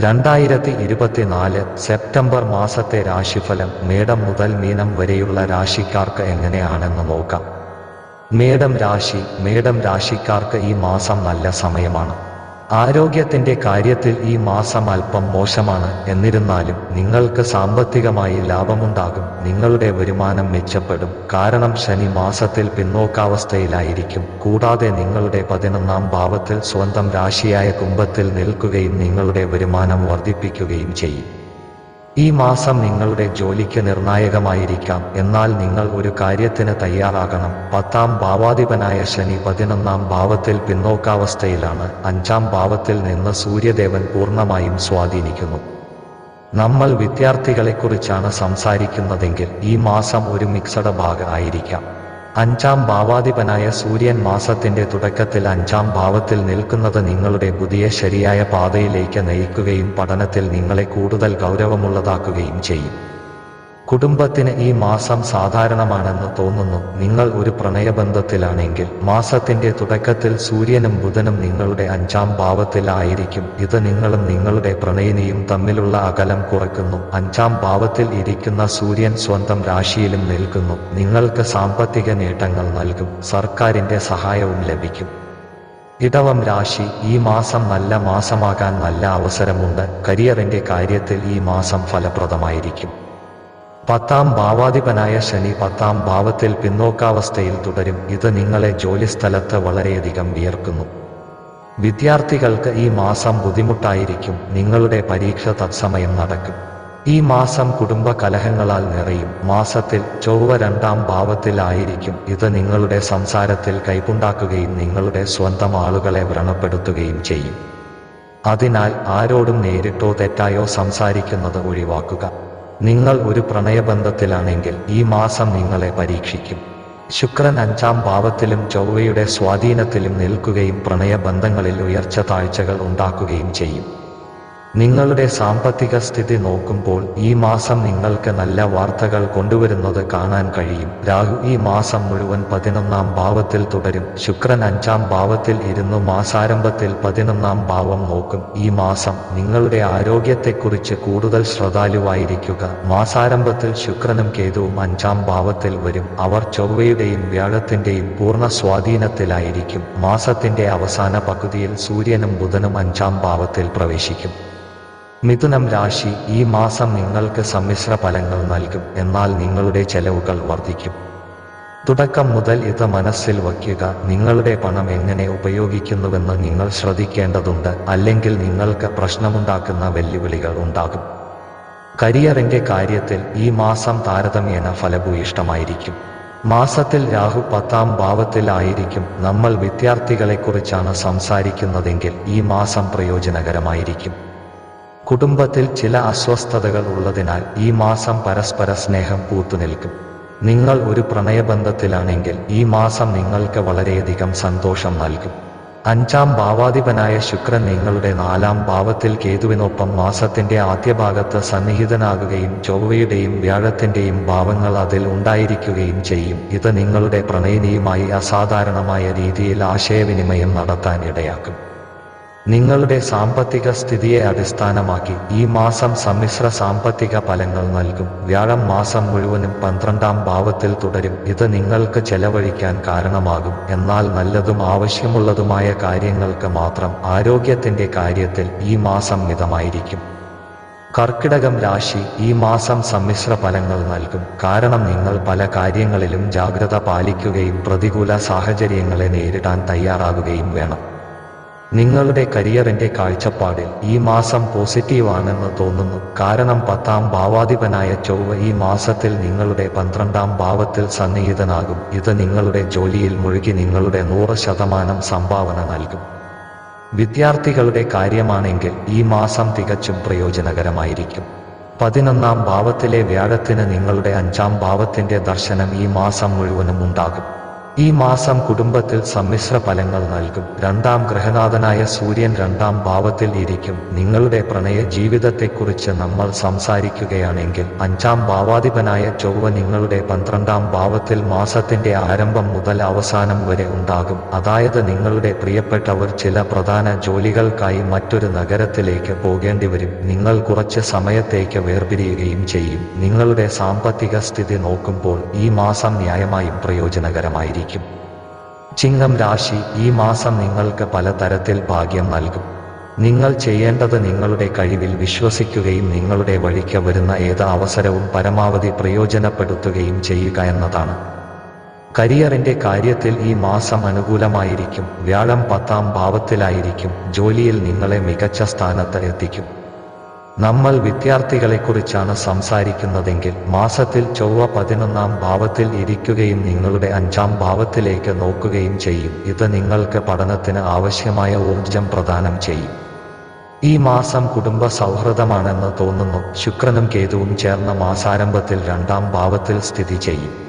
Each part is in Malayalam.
രണ്ടായിരത്തി ഇരുപത്തിനാല് സെപ്റ്റംബർ മാസത്തെ രാശിഫലം മേടം മുതൽ മീനം വരെയുള്ള രാശിക്കാർക്ക് എങ്ങനെയാണെന്ന് നോക്കാം. മേടം രാശി മേടം രാശിക്കാർക്ക് ഈ മാസം നല്ല സമയമാണ്. ആരോഗ്യത്തിന്റെ കാര്യത്തിൽ ഈ മാസം അല്പം മോശമാണ്. എന്നിരുന്നാലും നിങ്ങൾക്ക് സാമ്പത്തികമായി ലാഭമുണ്ടാകും. നിങ്ങളുടെ വരുമാനം മെച്ചപ്പെടും. കാരണം ശനി മാസത്തിൽ പിന്നോക്കാവസ്ഥയിലായിരിക്കും. കൂടാതെ നിങ്ങളുടെ പതിനൊന്നാം ഭാവത്തിൽ സ്വന്തം രാശിയായ കുംഭത്തിൽ നിൽക്കുകയും നിങ്ങളുടെ വരുമാനം വർദ്ധിപ്പിക്കുകയും ചെയ്യും. ഈ മാസം നിങ്ങളുടെ ജോലിക്ക് നിർണായകമായിരിക്കാം. എന്നാൽ നിങ്ങൾ ഒരു കാര്യത്തിന് തയ്യാറാകണം. പത്താം ഭാവാധിപനായ ശനി പതിനൊന്നാം ഭാവത്തിൽ പിന്നോക്കാവസ്ഥയിലാണ്. അഞ്ചാം ഭാവത്തിൽ നിന്ന് സൂര്യദേവൻ പൂർണമായും സ്വാധീനിക്കുന്നു. നമ്മൾ വിദ്യാർത്ഥികളെക്കുറിച്ചാണ് സംസാരിക്കുന്നതെങ്കിൽ ഈ മാസം ഒരു മിക്സഡ് ഭാഗ ആയിരിക്കാം. അഞ്ചാം ഭാവാധിപനായ സൂര്യൻ മാസത്തിന്റെ തുടക്കത്തിൽ അഞ്ചാം ഭാവത്തിൽ നിൽക്കുന്നത് നിങ്ങളുടെ പുതിയ ശരിയായ പാതയിലേക്ക് നയിക്കുകയും പഠനത്തിൽ നിങ്ങളെ കൂടുതൽ ഗൗരവമുള്ളതാക്കുകയും ചെയ്യും. കുടുംബത്തിന് ഈ മാസം സാധാരണമാണെന്ന് തോന്നുന്നു. നിങ്ങൾ ഒരു പ്രണയബന്ധത്തിലാണെങ്കിൽ മാസത്തിന്റെ തുടക്കത്തിൽ സൂര്യനും ബുധനും നിങ്ങളുടെ അഞ്ചാം ഭാവത്തിലായിരിക്കും ഇത് നിങ്ങളും നിങ്ങളുടെ പ്രണയിനിയും തമ്മിലുള്ള അകലം കുറയ്ക്കുന്നു. അഞ്ചാം ഭാവത്തിൽ ഇരിക്കുന്ന സൂര്യൻ സ്വന്തം രാശിയിലും നിൽക്കുന്നു. നിങ്ങൾക്ക് സാമ്പത്തിക നേട്ടങ്ങൾ നൽകും. സർക്കാരിന്റെ സഹായവും ലഭിക്കും. ഇടവം രാശി ഈ മാസം നല്ല മാസമാകാൻ നല്ല അവസരമുണ്ട്. കരിയറിന്റെ കാര്യത്തിൽ ഈ മാസം ഫലപ്രദമായിരിക്കും. പത്താം ഭാവാധിപനായ ശനി പത്താം ഭാവത്തിൽ പിന്നോക്കാവസ്ഥയിൽ തുടരും. ഇത് നിങ്ങളെ ജോലിസ്ഥലത്ത് വളരെയധികം വിയർക്കുന്നു. വിദ്യാർത്ഥികൾക്ക് ഈ മാസം ബുദ്ധിമുട്ടായിരിക്കും. നിങ്ങളുടെ പരീക്ഷ തത്സമയം നടക്കും. ഈ മാസം കുടുംബ കലഹങ്ങളാൽ നിറയും. മാസത്തിൽ ചൊവ്വ രണ്ടാം ഭാവത്തിലായിരിക്കും ഇത് നിങ്ങളുടെ സംസാരത്തിൽ കൈപ്പുണ്ടാക്കുകയും നിങ്ങളുടെ സ്വന്തം ആളുകളെ വ്രണപ്പെടുത്തുകയും ചെയ്യും. അതിനാൽ ആരോടും നേരിട്ടോ തെറ്റായോ സംസാരിക്കുന്നത് ഒഴിവാക്കുക. നിങ്ങൾ ഒരു പ്രണയബന്ധത്തിലാണെങ്കിൽ ഈ മാസം നിങ്ങളെ പരീക്ഷിക്കും. ശുക്രൻ അഞ്ചാം ഭാവത്തിലും ചൊവ്വയുടെ സ്വാധീനത്തിലും നിൽക്കുകയും പ്രണയബന്ധങ്ങളിൽ ഉയർച്ച താഴ്ചകൾ ഉണ്ടാക്കുകയും ചെയ്യും. നിങ്ങളുടെ സാമ്പത്തിക സ്ഥിതി നോക്കുമ്പോൾ ഈ മാസം നിങ്ങൾക്ക് നല്ല വാർത്തകൾ കൊണ്ടുവരുന്നത് കാണാൻ കഴിയും. രാഹു ഈ മാസം മുഴുവൻ പതിനൊന്നാം ഭാവത്തിൽ തുടരും. ശുക്രൻ അഞ്ചാം ഭാവത്തിൽ ഇരുന്നു മാസാരംഭത്തിൽ പതിനൊന്നാം ഭാവം നോക്കും. ഈ മാസം നിങ്ങളുടെ ആരോഗ്യത്തെക്കുറിച്ച് കൂടുതൽ ശ്രദ്ധാലുവായിരിക്കുക. മാസാരംഭത്തിൽ ശുക്രനും കേതുവും അഞ്ചാം ഭാവത്തിൽ വരും. അവർ ചൊവ്വയുടെയും വ്യാഴത്തിന്റെയും പൂർണ സ്വാധീനത്തിലായിരിക്കും. മാസത്തിന്റെ അവസാന പകുതിയിൽ സൂര്യനും ബുധനും അഞ്ചാം ഭാവത്തിൽ പ്രവേശിക്കും. മിഥുനം രാശി ഈ മാസം നിങ്ങൾക്ക് സമ്മിശ്ര ഫലങ്ങൾ നൽകും. എന്നാൽ നിങ്ങളുടെ ചെലവുകൾ വർദ്ധിക്കും. തുടക്കം മുതൽ ഇത് മനസ്സിൽ വയ്ക്കുക. നിങ്ങളുടെ പണം എങ്ങനെ ഉപയോഗിക്കുന്നുവെന്ന് നിങ്ങൾ ശ്രദ്ധിക്കേണ്ടതുണ്ട്. അല്ലെങ്കിൽ നിങ്ങൾക്ക് പ്രശ്നമുണ്ടാക്കുന്ന വെല്ലുവിളികൾ ഉണ്ടാകും. കരിയറിന്റെ കാര്യത്തിൽ ഈ മാസം താരതമ്യേന ഫലഭൂയിഷ്ടമായിരിക്കും. മാസത്തിൽ രാഹു പത്താം ഭാവത്തിലായിരിക്കും. നമ്മൾ വിദ്യാർത്ഥികളെക്കുറിച്ചാണ് സംസാരിക്കുന്നതെങ്കിൽ ഈ മാസം പ്രയോജനകരമായിരിക്കും. കുടുംബത്തിൽ ചില അസ്വസ്ഥതകൾ ഉള്ളതിനാൽ ഈ മാസം പരസ്പര സ്നേഹം പൂത്തുനിൽക്കും നിങ്ങൾ ഒരു പ്രണയബന്ധത്തിലാണെങ്കിൽ ഈ മാസം നിങ്ങൾക്ക് വളരെയധികം സന്തോഷം നൽകും. അഞ്ചാം ഭാവാധിപനായ ശുക്രൻ നിങ്ങളുടെ നാലാം ഭാവത്തിൽ കേതുവിനൊപ്പം മാസത്തിന്റെ ആദ്യഭാഗത്ത് സന്നിഹിതനാകുകയും ചൊവ്വയുടെയും വ്യാഴത്തിന്റെയും ഭാവങ്ങൾ അതിൽ ഉണ്ടായിരിക്കുകയും ചെയ്യും. ഇത് നിങ്ങളുടെ പ്രണയിനിയുമായി അസാധാരണമായ രീതിയിൽ ആശയവിനിമയം നടത്താൻ ഇടയാക്കും നിങ്ങളുടെ സാമ്പത്തിക സ്ഥിതിയെ അടിസ്ഥാനമാക്കി ഈ മാസം സമ്മിശ്ര സാമ്പത്തിക ഫലങ്ങൾ നൽകും. വ്യാഴം മാസം മുഴുവനും പന്ത്രണ്ടാം ഭാവത്തിൽ തുടരും. ഇത് നിങ്ങൾക്ക് ചെലവഴിക്കാൻ കാരണമാകും. എന്നാൽ നല്ലതും ആവശ്യമുള്ളതുമായ കാര്യങ്ങൾക്ക് മാത്രം ആരോഗ്യത്തിന്റെ കാര്യത്തിൽ ഈ മാസം മിതമായിരിക്കും. കർക്കിടകം രാശി ഈ മാസം സമ്മിശ്ര ഫലങ്ങൾ നൽകും. കാരണം നിങ്ങൾ പല കാര്യങ്ങളിലും ജാഗ്രത പാലിക്കുകയും പ്രതികൂല സാഹചര്യങ്ങളെ നേരിടാൻ തയ്യാറാകുകയും വേണം. നിങ്ങളുടെ കരിയറിന്റെ കാഴ്ചപ്പാടിൽ ഈ മാസം പോസിറ്റീവാണെന്ന് തോന്നുന്നു. കാരണം പത്താം ഭാവാധിപനായ ചൊവ്വ ഈ മാസത്തിൽ നിങ്ങളുടെ പന്ത്രണ്ടാം ഭാവത്തിൽ സന്നിഹിതനാകും. ഇത് നിങ്ങളുടെ ജോലിയിൽ മുഴുകി നിങ്ങളുടെ നൂറ് ശതമാനം സംഭാവന നൽകും. വിദ്യാർത്ഥികളുടെ കാര്യമാണെങ്കിൽ ഈ മാസം തികച്ചും പ്രയോജനകരമായിരിക്കും. പതിനൊന്നാം ഭാവത്തിലെ വ്യാഴത്തിന് നിങ്ങളുടെ അഞ്ചാം ഭാവത്തിന്റെ ദർശനം ഈ മാസം മുഴുവനും ഉണ്ടാകും. ഈ മാസം കുടുംബത്തിൽ സമ്മിശ്ര ഫലങ്ങൾ നൽകും. രണ്ടാം ഗ്രഹനാഥനായ സൂര്യൻ രണ്ടാം ഭാവത്തിൽ ഇരിക്കും. നിങ്ങളുടെ പ്രണയ ജീവിതത്തെക്കുറിച്ച് നമ്മൾ സംസാരിക്കുകയാണെങ്കിൽ അഞ്ചാം ഭാവാധിപനായ ചൊവ്വ നിങ്ങളുടെ പന്ത്രണ്ടാം ഭാവത്തിൽ മാസത്തിന്റെ ആരംഭം മുതൽ അവസാനം വരെ ഉണ്ടാകും. അതായത് നിങ്ങളുടെ പ്രിയപ്പെട്ടവർ ചില പ്രധാന ജോലികൾക്കായി മറ്റൊരു നഗരത്തിലേക്ക് പോകേണ്ടി വരും. നിങ്ങൾ കുറച്ച് സമയത്തേക്ക് വേർപിരിയുകയും ചെയ്യും. നിങ്ങളുടെ സാമ്പത്തിക സ്ഥിതി നോക്കുമ്പോൾ ഈ മാസം ന്യായമായും പ്രയോജനകരമായിരിക്കും. ചിങ്ങം രാശി ഈ മാസം നിങ്ങൾക്ക് പലതരത്തിൽ ഭാഗ്യം നൽകും. നിങ്ങൾ ചെയ്യേണ്ടത് നിങ്ങളുടെ കഴിവിൽ വിശ്വസിക്കുകയും നിങ്ങളുടെ വഴിക്ക് വരുന്ന ഏത് അവസരവും പരമാവധി പ്രയോജനപ്പെടുത്തുകയും ചെയ്യുക എന്നതാണ്. കരിയറിന്റെ കാര്യത്തിൽ ഈ മാസം അനുകൂലമായിരിക്കും. വ്യാഴം പത്താം ഭാവത്തിലായിരിക്കും. ജോലിയിൽ നിങ്ങളെ മികച്ച സ്ഥാനത്ത് എത്തിക്കും. നമ്മൾ വിദ്യാർത്ഥികളെക്കുറിച്ചാണ് സംസാരിക്കുന്നതെങ്കിൽ മാസത്തിൽ ചൊവ്വ പതിനൊന്നാം ഭാവത്തിൽ ഇരിക്കുകയും നിങ്ങളുടെ അഞ്ചാം ഭാവത്തിലേക്ക് നോക്കുകയും ചെയ്യും. ഇത് നിങ്ങൾക്ക് പഠനത്തിന് ആവശ്യമായ ഊർജം പ്രദാനം ചെയ്യും. ഈ മാസം കുടുംബ സൗഹൃദമാണെന്ന് തോന്നുന്നു. ശുക്രനും കേതുവും ചേർന്ന മാസാരംഭത്തിൽ രണ്ടാം ഭാവത്തിൽ സ്ഥിതി ചെയ്യും.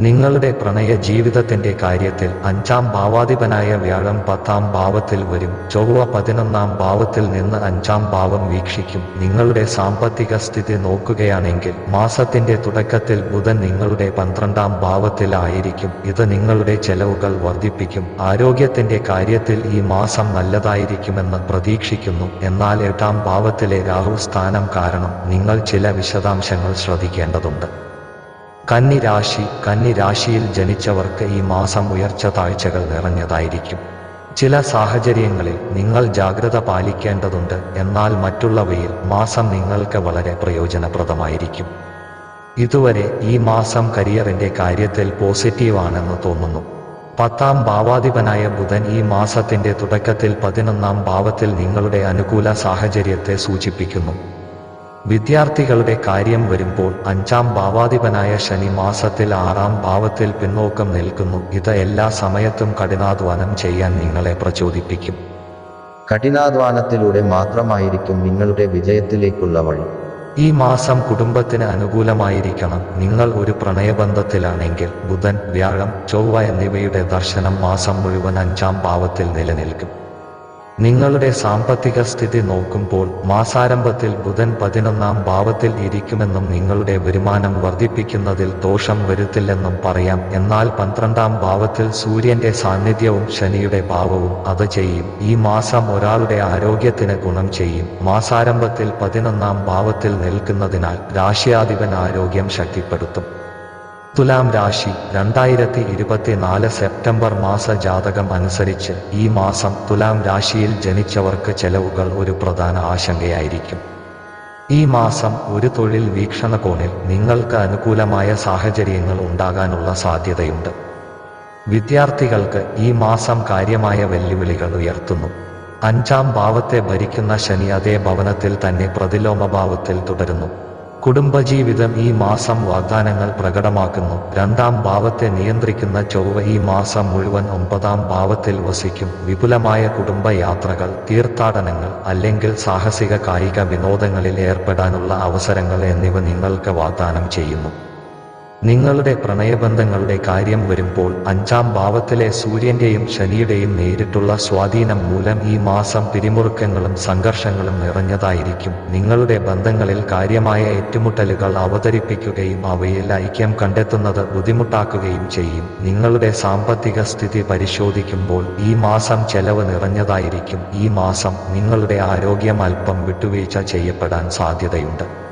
നിങ്ങളുടെ പ്രണയ ജീവിതത്തിന്റെ കാര്യത്തിൽ അഞ്ചാം ഭാവാധിപനായ വ്യാഴം പത്താം ഭാവത്തിൽ വരും. ചൊവ്വ പതിനൊന്നാം ഭാവത്തിൽ നിന്ന് അഞ്ചാം ഭാവം വീക്ഷിക്കും. നിങ്ങളുടെ സാമ്പത്തിക സ്ഥിതി നോക്കുകയാണെങ്കിൽ മാസത്തിന്റെ തുടക്കത്തിൽ ബുധൻ നിങ്ങളുടെ പന്ത്രണ്ടാം ഭാവത്തിലായിരിക്കും ഇത് നിങ്ങളുടെ ചെലവുകൾ വർദ്ധിപ്പിക്കും. ആരോഗ്യത്തിന്റെ കാര്യത്തിൽ ഈ മാസം നല്ലതായിരിക്കുമെന്ന് പ്രതീക്ഷിക്കുന്നു. എന്നാൽ എട്ടാം ഭാവത്തിലെ രാഹു സ്ഥാനം കാരണം നിങ്ങൾ ചില വിശദാംശങ്ങൾ ശ്രദ്ധിക്കേണ്ടതുണ്ട്. കന്നി കന്നിരാശിയിൽ ജനിച്ചവർക്ക് ഈ മാസം ഉയർച്ച താഴ്ചകൾ നിറഞ്ഞതായിരിക്കും. ചില സാഹചര്യങ്ങളിൽ നിങ്ങൾ ജാഗ്രത പാലിക്കേണ്ടതുണ്ട് എന്നാൽ മറ്റുള്ളവയിൽ മാസം നിങ്ങൾക്ക് വളരെ പ്രയോജനപ്രദമായിരിക്കും. ഇതുവരെ ഈ മാസം കരിയറിന്റെ കാര്യത്തിൽ പോസിറ്റീവാണെന്ന് തോന്നുന്നു. പത്താം ഭാവാധിപനായ ബുധൻ ഈ മാസത്തിന്റെ തുടക്കത്തിൽ പതിനൊന്നാം ഭാവത്തിൽ നിങ്ങളുടെ അനുകൂല സാഹചര്യത്തെ സൂചിപ്പിക്കുന്നു. വിദ്യാർത്ഥികളുടെ കാര്യം വരുമ്പോൾ അഞ്ചാം ഭാവാധിപനായ ശനി മാസത്തിൽ ആറാം ഭാവത്തിൽ പിന്നോക്കം നിൽക്കുന്നു. ഇത് എല്ലാ സമയത്തും കഠിനാധ്വാനം ചെയ്യാൻ നിങ്ങളെ പ്രചോദിപ്പിക്കും. കഠിനാധ്വാനത്തിലൂടെ മാത്രമായിരിക്കും നിങ്ങളുടെ വിജയത്തിലേക്കുള്ള വഴി. ഈ മാസം കുടുംബത്തിന് അനുകൂലമായിരിക്കണം. നിങ്ങൾ ഒരു പ്രണയബന്ധത്തിലാണെങ്കിൽ ബുധൻ വ്യാഴം ചൊവ്വ എന്നിവയുടെ ദർശനം മാസം മുഴുവൻ അഞ്ചാം ഭാവത്തിൽ നിലനിൽക്കും. നിങ്ങളുടെ സാമ്പത്തിക സ്ഥിതി നോക്കുമ്പോൾ മാസാരംഭത്തിൽ ബുധൻ പതിനൊന്നാം ഭാവത്തിൽ ഇരിക്കുമെന്നും നിങ്ങളുടെ വരുമാനം വർദ്ധിപ്പിക്കുന്നതിൽ ദോഷം വരുത്തില്ലെന്നും പറയാം. എന്നാൽ പന്ത്രണ്ടാം ഭാവത്തിൽ സൂര്യന്റെ സാന്നിധ്യവും ശനിയുടെ ഭാവവും അത് ചെയ്യും. ഈ മാസം ഒരാളുടെ ആരോഗ്യത്തിന് ഗുണം ചെയ്യും. മാസാരംഭത്തിൽ പതിനൊന്നാം ഭാവത്തിൽ നിൽക്കുന്നതിനാൽ രാശിയാധിപൻ ആരോഗ്യം ശക്തിപ്പെടുത്തും. തുലാം രാശി രണ്ടായിരത്തി ഇരുപത്തിനാല് സെപ്റ്റംബർ മാസ ജാതകം അനുസരിച്ച് ഈ മാസം തുലാം രാശിയിൽ ജനിച്ചവർക്ക് ചെലവുകൾ ഒരു പ്രധാന ആശങ്കയായിരിക്കും. ഈ മാസം ഒരു തൊഴിൽ വീക്ഷണകോണിൽ നിങ്ങൾക്ക് അനുകൂലമായ സാഹചര്യങ്ങൾ ഉണ്ടാകാനുള്ള സാധ്യതയുണ്ട്. വിദ്യാർത്ഥികൾക്ക് ഈ മാസം കാര്യമായ വെല്ലുവിളികൾ ഉയർത്തുന്നു. അഞ്ചാം ഭാവത്തെ ഭരിക്കുന്ന ശനി അതേ ഭവനത്തിൽ തന്നെ പ്രതിലോമഭാവത്തിൽ തുടരുന്നു. കുടുംബജീവിതം ഈ മാസം വാഗ്ദാനങ്ങൾ പ്രകടമാക്കുന്നു. രണ്ടാം ഭാവത്തെ നിയന്ത്രിക്കുന്ന ചൊവ്വ ഈ മാസം മുഴുവൻ ഒമ്പതാം ഭാവത്തിൽ വസിക്കും. വിപുലമായ കുടുംബയാത്രകൾ തീർത്ഥാടനങ്ങൾ അല്ലെങ്കിൽ സാഹസിക കായിക വിനോദങ്ങളിൽ ഏർപ്പെടാനുള്ള അവസരങ്ങൾ എന്നിവ നിങ്ങൾക്ക് വാഗ്ദാനം ചെയ്യുന്നു. നിങ്ങളുടെ പ്രണയബന്ധങ്ങളുടെ കാര്യം വരുമ്പോൾ അഞ്ചാം ഭാവത്തിലെ സൂര്യന്റെയും ശനിയുടെയും നേരിട്ടുള്ള സ്വാധീനം മൂലം ഈ മാസം പിരിമുറുക്കങ്ങളും സംഘർഷങ്ങളും നിറഞ്ഞതായിരിക്കും. നിങ്ങളുടെ ബന്ധങ്ങളിൽ കാര്യമായ ഏറ്റുമുട്ടലുകൾ അവതരിപ്പിക്കുകയും അവയിൽ ഐക്യം കണ്ടെത്തുന്നത് ബുദ്ധിമുട്ടാക്കുകയും ചെയ്യും. നിങ്ങളുടെ സാമ്പത്തിക സ്ഥിതി പരിശോധിക്കുമ്പോൾ ഈ മാസം ചെലവ് നിറഞ്ഞതായിരിക്കും. ഈ മാസം നിങ്ങളുടെ ആരോഗ്യം അല്പം വിട്ടുവീഴ്ച ചെയ്യപ്പെടാൻ സാധ്യതയുണ്ട്.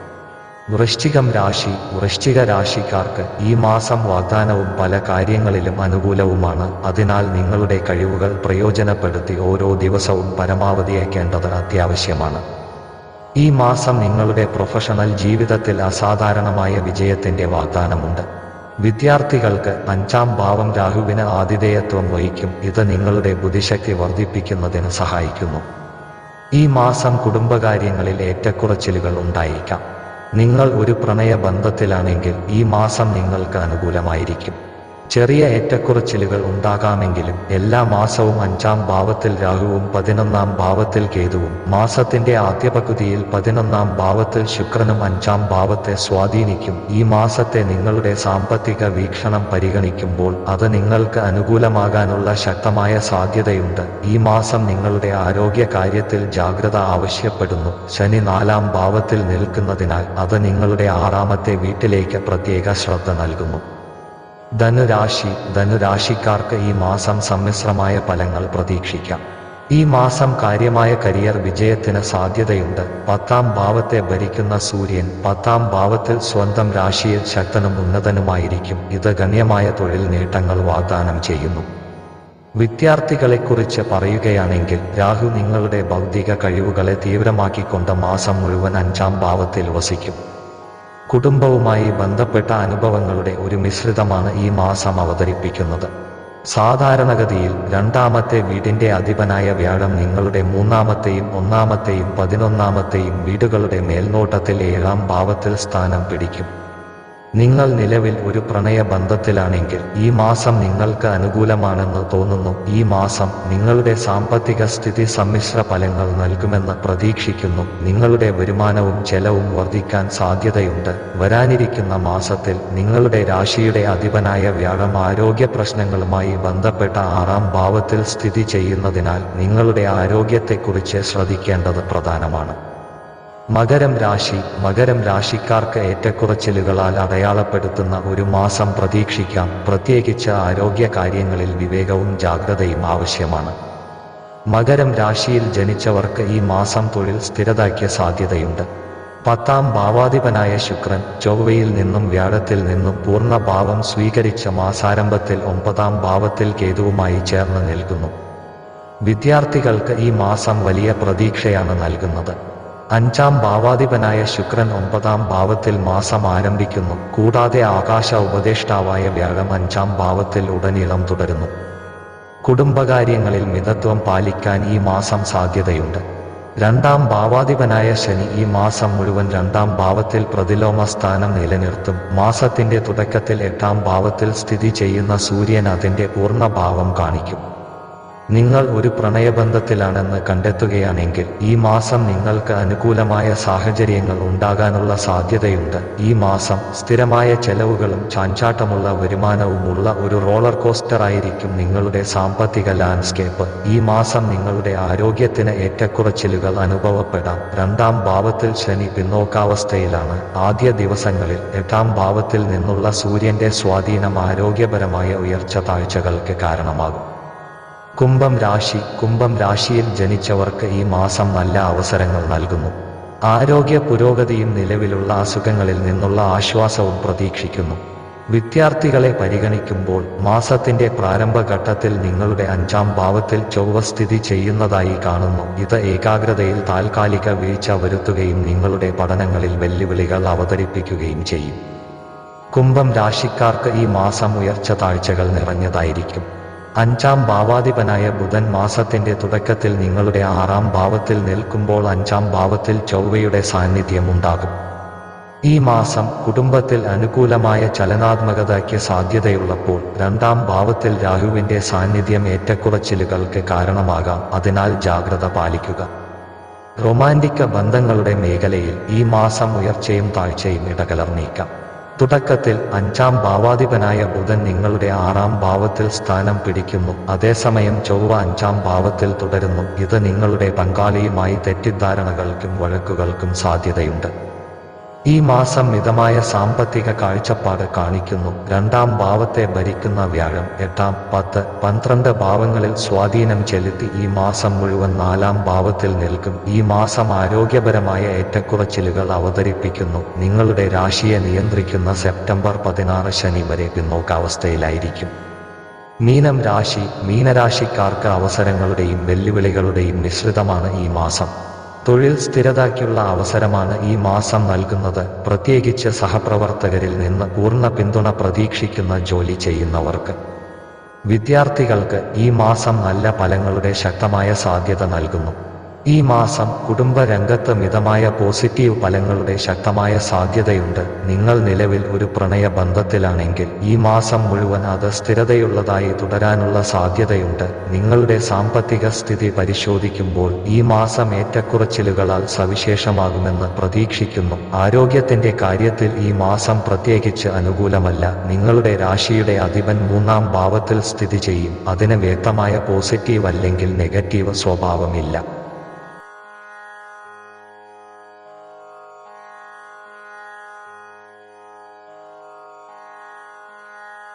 വൃശ്ചികം രാശി വൃശ്ചിക രാശിക്കാർക്ക് ഈ മാസം വാഗ്ദാനവും പല കാര്യങ്ങളിലും അനുകൂലവുമാണ്. അതിനാൽ നിങ്ങളുടെ കഴിവുകൾ പ്രയോജനപ്പെടുത്തി ഓരോ ദിവസവും പരമാവധിയാക്കേണ്ടത് അത്യാവശ്യമാണ്. ഈ മാസം നിങ്ങളുടെ പ്രൊഫഷണൽ ജീവിതത്തിൽ അസാധാരണമായ വിജയത്തിന്റെ വാഗ്ദാനമുണ്ട്. വിദ്യാർത്ഥികൾക്ക് അഞ്ചാം ഭാവം രാഹുവിന് ആതിഥേയത്വം വഹിക്കും. ഇത് നിങ്ങളുടെ ബുദ്ധിശക്തി വർദ്ധിപ്പിക്കുന്നതിന് സഹായിക്കുന്നു. ഈ മാസം കുടുംബകാര്യങ്ങളിൽ ഏറ്റക്കുറച്ചിലുകൾ ഉണ്ടായേക്കാം. നിങ്ങൾ ഒരു പ്രണയ ബന്ധത്തിലാണെങ്കിൽ ഈ മാസം നിങ്ങൾക്ക് അനുകൂലമായിരിക്കും. ചെറിയ ഏറ്റക്കുറച്ചിലുകൾ ഉണ്ടാകാമെങ്കിലും എല്ലാ മാസവും അഞ്ചാം ഭാവത്തിൽ രാഹുവും പതിനൊന്നാം ഭാവത്തിൽ കേതുവും. മാസത്തിന്റെ ആദ്യ പകുതിയിൽ പതിനൊന്നാം ഭാവത്തിൽ ശുക്രനും അഞ്ചാം ഭാവത്തെ സ്വാധീനിക്കും. ഈ മാസത്തെ നിങ്ങളുടെ സാമ്പത്തിക വീക്ഷണം പരിഗണിക്കുമ്പോൾ അത് നിങ്ങൾക്ക് അനുകൂലമാകാനുള്ള ശക്തമായ സാധ്യതയുണ്ട്. ഈ മാസം നിങ്ങളുടെ ആരോഗ്യ കാര്യത്തിൽ ജാഗ്രത ആവശ്യപ്പെടുന്നു. ശനി നാലാം ഭാവത്തിൽ നിൽക്കുന്നതിനാൽ അത് നിങ്ങളുടെ ആറാമത്തെ വീട്ടിലേക്ക് പ്രത്യേക ശ്രദ്ധ നൽകുന്നു. ധനുരാശി ധനുരാശിക്കാർക്ക് ഈ മാസം സമ്മിശ്രമായ ഫലങ്ങൾ പ്രതീക്ഷിക്കാം. ഈ മാസം കാര്യമായ കരിയർ വിജയത്തിന് സാധ്യതയുണ്ട്. പത്താം ഭാവത്തെ ഭരിക്കുന്ന സൂര്യൻ പത്താം ഭാവത്തിൽ സ്വന്തം രാശിയിൽ ശക്തനും ഉന്നതനുമായിരിക്കും. ഇത് ഗണ്യമായ തൊഴിൽ നേട്ടങ്ങൾ വാഗ്ദാനം ചെയ്യുന്നു. വിദ്യാർത്ഥികളെക്കുറിച്ച് പറയുകയാണെങ്കിൽ രാഹു നിങ്ങളുടെ ബൗദ്ധിക കഴിവുകളെ തീവ്രമാക്കിക്കൊണ്ട് മാസം മുഴുവൻ അഞ്ചാം ഭാവത്തിൽ വസിക്കും. കുടുംബവുമായി ബന്ധപ്പെട്ട അനുഭവങ്ങളുടെ ഒരു മിശ്രിതമാണ് ഈ മാസം അവതരിപ്പിക്കുന്നത്. സാധാരണഗതിയിൽ രണ്ടാമത്തെ വീടിന്റെ അധിപനായ വ്യാഴം നിങ്ങളുടെ മൂന്നാമത്തെയും ഒന്നാമത്തെയും പതിനൊന്നാമത്തെയും വീടുകളുടെ മേൽനോട്ടത്തിൽ ഏഴാം ഭാവത്തിൽ സ്ഥാനം പിടിക്കും. നിങ്ങൾ നിലവിൽ ഒരു പ്രണയ ബന്ധത്തിലാണെങ്കിൽ ഈ മാസം നിങ്ങൾക്ക് അനുകൂലമാണെന്ന് തോന്നുന്നു. ഈ മാസം നിങ്ങളുടെ സാമ്പത്തിക സ്ഥിതി സമ്മിശ്ര ഫലങ്ങൾ നൽകുമെന്ന് പ്രതീക്ഷിക്കുന്നു. നിങ്ങളുടെ വരുമാനവും ചെലവും വർദ്ധിക്കാൻ സാധ്യതയുണ്ട്. വരാനിരിക്കുന്ന മാസത്തിൽ നിങ്ങളുടെ രാശിയുടെ അധിപനായ വ്യാഴം ആരോഗ്യ പ്രശ്നങ്ങളുമായി ബന്ധപ്പെട്ട ആറാം ഭാവത്തിൽ സ്ഥിതി ചെയ്യുന്നതിനാൽ നിങ്ങളുടെ ആരോഗ്യത്തെക്കുറിച്ച് ശ്രദ്ധിക്കേണ്ടത് പ്രധാനമാണ്. മകരം രാശി മകരം രാശിക്കാർക്ക് ഏറ്റക്കുറച്ചിലുകളാൽ അടയാളപ്പെടുത്തുന്ന ഒരു മാസം പ്രതീക്ഷിക്കാം. പ്രത്യേകിച്ച് ആരോഗ്യ കാര്യങ്ങളിൽ വിവേകവും ജാഗ്രതയും ആവശ്യമാണ്. മകരം രാശിയിൽ ജനിച്ചവർക്ക് ഈ മാസം തൊഴിൽ സ്ഥിരതയ്ക്ക് സാധ്യതയുണ്ട്. പത്താം ഭാവാധിപനായ ശുക്രൻ ചൊവ്വയിൽ നിന്നും വ്യാഴത്തിൽ നിന്നും പൂർണ ഭാവം സ്വീകരിച്ച മാസാരംഭത്തിൽ ഒമ്പതാം ഭാവത്തിൽ കേതുവുമായി ചേർന്ന് നിൽക്കുന്നു. വിദ്യാർത്ഥികൾക്ക് ഈ മാസം വലിയ പ്രതീക്ഷയാണ് നൽകുന്നത്. അഞ്ചാം ഭാവാധിപനായ ശുക്രൻ ഒമ്പതാം ഭാവത്തിൽ മാസം ആരംഭിക്കുന്നു. കൂടാതെ ആകാശ ഉപദേഷ്ടാവായ വ്യാഴം അഞ്ചാം ഭാവത്തിൽ ഉടനീളം തുടരുന്നു. കുടുംബകാര്യങ്ങളിൽ മിതത്വം പാലിക്കാൻ ഈ മാസം സാധ്യതയുണ്ട്. രണ്ടാം ഭാവാധിപനായ ശനി ഈ മാസം മുഴുവൻ രണ്ടാം ഭാവത്തിൽ പ്രതിലോമ സ്ഥാനം നിലനിർത്തും. മാസത്തിന്റെ തുടക്കത്തിൽ എട്ടാം ഭാവത്തിൽ സ്ഥിതി ചെയ്യുന്ന സൂര്യൻ അതിന്റെ പൂർണഭാവം കാണിക്കും. നിങ്ങൾ ഒരു പ്രണയബന്ധത്തിലാണെന്ന് കണ്ടെത്തുകയാണെങ്കിൽ ഈ മാസം നിങ്ങൾക്ക് അനുകൂലമായ സാഹചര്യങ്ങൾ ഉണ്ടാകാനുള്ള സാധ്യതയുണ്ട്. ഈ മാസം സ്ഥിരമായ ചെലവുകളും ചാഞ്ചാട്ടമുള്ള വരുമാനവുമുള്ള ഒരു റോളർ കോസ്റ്റർ ആയിരിക്കും നിങ്ങളുടെ സാമ്പത്തിക ലാൻഡ്സ്കേപ്പ്. ഈ മാസം നിങ്ങളുടെ ആരോഗ്യത്തിന് ഏറ്റക്കുറച്ചിലുകൾ അനുഭവപ്പെടാം. രണ്ടാം ഭാവത്തിൽ ശനി പിന്നോക്കാവസ്ഥയിലാണ്. ആദ്യ ദിവസങ്ങളിൽ എട്ടാം ഭാവത്തിൽ നിന്നുള്ള സൂര്യന്റെ സ്വാധീനം ആരോഗ്യപരമായ ഉയർച്ച താഴ്ചകൾക്ക് കാരണമാകും. കുംഭം രാശി കുംഭം രാശിയിൽ ജനിച്ചവർക്ക് ഈ മാസം നല്ല അവസരങ്ങൾ നൽകുന്നു. ആരോഗ്യ പുരോഗതിയും നിലവിലുള്ള അസുഖങ്ങളിൽ നിന്നുള്ള ആശ്വാസവും പ്രതീക്ഷിക്കുന്നു. വിദ്യാർത്ഥികളെ പരിഗണിക്കുമ്പോൾ മാസത്തിന്റെ പ്രാരംഭഘട്ടത്തിൽ നിങ്ങളുടെ അഞ്ചാം ഭാവത്തിൽ ചൊവ്വ സ്ഥിതി ചെയ്യുന്നതായി കാണുന്നു. ഇത് ഏകാഗ്രതയിൽ താൽക്കാലിക വീഴ്ച വരുത്തുകയും നിങ്ങളുടെ പഠനങ്ങളിൽ വെല്ലുവിളികൾ അവതരിപ്പിക്കുകയും ചെയ്യും. കുംഭം രാശിക്കാർക്ക് ഈ മാസം ഉയർച്ച താഴ്ചകൾ നിറഞ്ഞതായിരിക്കും. അഞ്ചാം ഭാവാധിപനായ ബുധൻ മാസത്തിന്റെ തുടക്കത്തിൽ നിങ്ങളുടെ ആറാം ഭാവത്തിൽ നിൽക്കുമ്പോൾ അഞ്ചാം ഭാവത്തിൽ ചൊവ്വയുടെ സാന്നിധ്യം ഉണ്ടാകും ഈ മാസം കുടുംബത്തിൽ അനുകൂലമായ ചലനാത്മകതയ്ക്ക് സാധ്യതയുള്ളപ്പോൾ രണ്ടാം ഭാവത്തിൽ രാഹുവിന്റെ സാന്നിധ്യം ഏറ്റക്കുറച്ചിലുകൾക്ക് കാരണമാകാം. അതിനാൽ ജാഗ്രത പാലിക്കുക. റൊമാന്റിക്ക ബന്ധങ്ങളുടെ മേഖലയിൽ ഈ മാസം ഉയർച്ചയും താഴ്ചയും ഇടകലർന്നേക്കാം. തുടക്കത്തിൽ അഞ്ചാം ഭാവാധിപനായ ബുധൻ നിങ്ങളുടെ ആറാം ഭാവത്തിൽ സ്ഥാനം പിടിക്കുന്നു. അതേസമയം ചൊവ്വ അഞ്ചാം ഭാവത്തിൽ തുടരുന്നു. ഇത് നിങ്ങളുടെ പങ്കാളിയുമായി തെറ്റിദ്ധാരണകൾക്കും വഴക്കുകൾക്കും സാധ്യതയുണ്ട്. ഈ മാസം മിതമായ സാമ്പത്തിക കാഴ്ചപ്പാട് കാണിക്കുന്നു. രണ്ടാം ഭാവത്തെ ഭരിക്കുന്ന വ്യാഴം എട്ടാം പത്ത് പന്ത്രണ്ട് ഭാവങ്ങളിൽ സ്വാധീനം ചെലുത്തി ഈ മാസം മുഴുവൻ നാലാം ഭാവത്തിൽ നിൽക്കും. ഈ മാസം ആരോഗ്യപരമായ ഏറ്റക്കുറച്ചിലുകൾ അവതരിപ്പിക്കുന്നു. നിങ്ങളുടെ രാശിയെ നിയന്ത്രിക്കുന്ന സെപ്റ്റംബർ പതിനാറ് ശനി വരെ പിന്നോക്കാവസ്ഥയിലായിരിക്കും. മീനം രാശി മീനരാശിക്കാർക്ക് അവസരങ്ങളുടെയും വെല്ലുവിളികളുടെയും മിശ്രിതമാണ് ഈ മാസം. തൊഴിൽ സ്ഥിരതയ്ക്കുള്ള അവസരമാണ് ഈ മാസം നൽകുന്നത്. പ്രത്യേകിച്ച് സഹപ്രവർത്തകരിൽ നിന്ന് പൂർണ പിന്തുണ പ്രതീക്ഷിക്കുന്ന ജോലി ചെയ്യുന്നവർക്ക്. വിദ്യാർത്ഥികൾക്ക് ഈ മാസം നല്ല ഫലങ്ങളുടെ ശക്തമായ സാധ്യത നൽകുന്നു. ഈ മാസം കുടുംബ രംഗത്ത് മിതമായ പോസിറ്റീവ് ഫലങ്ങളുടെ ശക്തമായ സാധ്യതയുണ്ട്. നിങ്ങൾ നിലവിൽ ഒരു പ്രണയ ബന്ധത്തിലാണെങ്കിൽ ഈ മാസം മുഴുവൻ അത് സ്ഥിരതയുള്ളതായി തുടരാനുള്ള സാധ്യതയുണ്ട്. നിങ്ങളുടെ സാമ്പത്തിക സ്ഥിതി പരിശോധിക്കുമ്പോൾ ഈ മാസം ഏറ്റക്കുറച്ചിലുകളാൽ സവിശേഷമാകുമെന്ന് പ്രതീക്ഷിക്കുന്നു. ആരോഗ്യത്തിന്റെ കാര്യത്തിൽ ഈ മാസം പ്രത്യേകിച്ച് അനുകൂലമല്ല. നിങ്ങളുടെ രാശിയുടെ അധിപൻ മൂന്നാം ഭാവത്തിൽ സ്ഥിതി ചെയ്യും. അതിന് വ്യക്തമായ പോസിറ്റീവ് അല്ലെങ്കിൽ നെഗറ്റീവ് സ്വഭാവമില്ല.